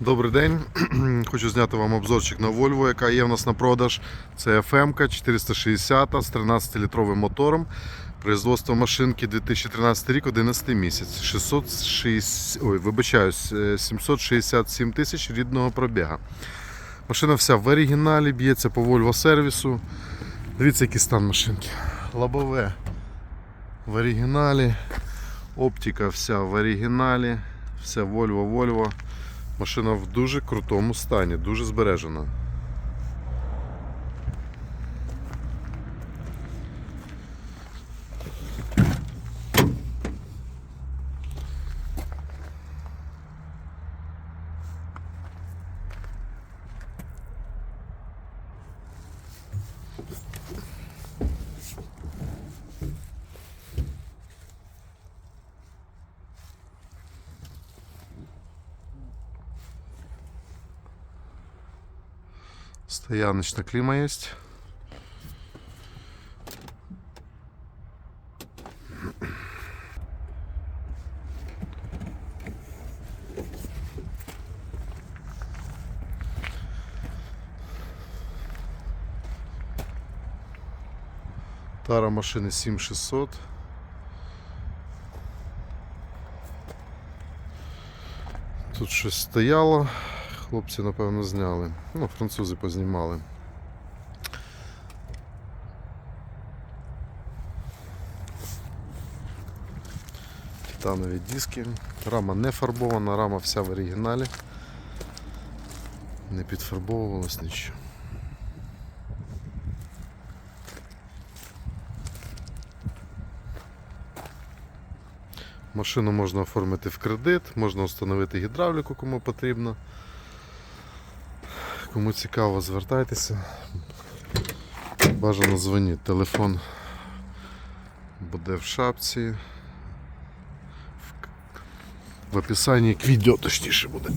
Добрий день. Хочу зняти вам обзорчик на Volvo, яка є в нас на продаж. Це FM 460 з 13-літровим мотором. Производство машинки 2013 рік, 11 місяць. 660, ой, вибачаюсь, е, 767 тисяч рідного пробіга. Машина вся в оригіналі, б'ється по Volvo сервісу. Дивіться, який стан машинки. Лобове в оригіналі. Оптика вся в оригіналі. Все Volvo, Volvo. Машина в дуже крутому стані, дуже збережена. Стояночная клима есть. Тара машины 7600. Тут что стояло. Хлопці, напевно, зняли. Ну, французи познімали. Титанові диски. Рама не фарбована, рама вся в оригіналі. Не підфарбовувалась нічого. Машину можна оформити в кредит, можна встановити гідравліку, кому потрібно. Кому цікаво, звертайтеся. Бажано дзвоніть. Телефон буде в шапці. В, описанні к відео точніше буде.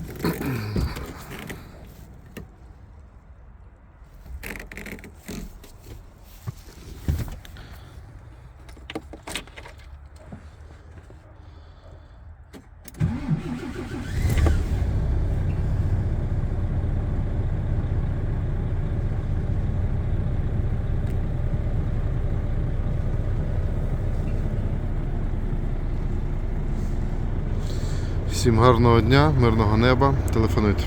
Всім гарного дня, мирного неба. Телефонуйте.